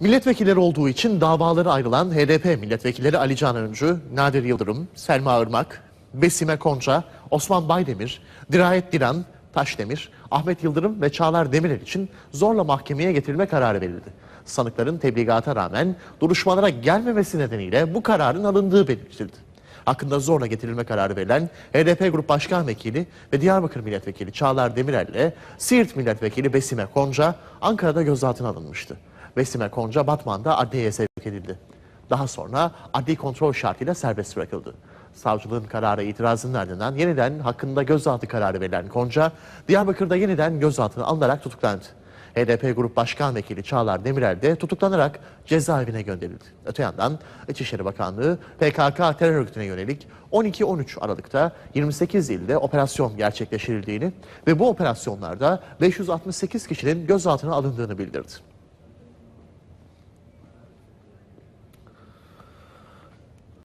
Milletvekilleri olduğu için davaları ayrılan HDP milletvekilleri Ali Can Öncü, Nadir Yıldırım, Selma Irmak, Besime Konca, Osman Baydemir, Dirayet Dilan, Taşdemir, Ahmet Yıldırım ve Çağlar Demirel için zorla mahkemeye getirilme kararı verildi. Sanıkların tebligata rağmen duruşmalara gelmemesi nedeniyle bu kararın alındığı belirtildi. Hakkında zorla getirilme kararı verilen HDP Grup Başkan Vekili ve Diyarbakır Milletvekili Çağlar Demirel ile Siirt Milletvekili Besime Konca Ankara'da gözaltına alınmıştı. Besime Konca Batman'da adliyeye sevk edildi. Daha sonra adli kontrol şartıyla serbest bırakıldı. Savcılığın karara itirazının ardından yeniden hakkında gözaltı kararı verilen Konca, Diyarbakır'da yeniden gözaltına alınarak tutuklandı. HDP Grup Başkan Vekili Çağlar Demirel de tutuklanarak cezaevine gönderildi. Öte yandan İçişleri Bakanlığı PKK terör örgütüne yönelik 12-13 Aralık'ta 28 ilde operasyon gerçekleştirildiğini ve bu operasyonlarda 568 kişinin gözaltına alındığını bildirdi.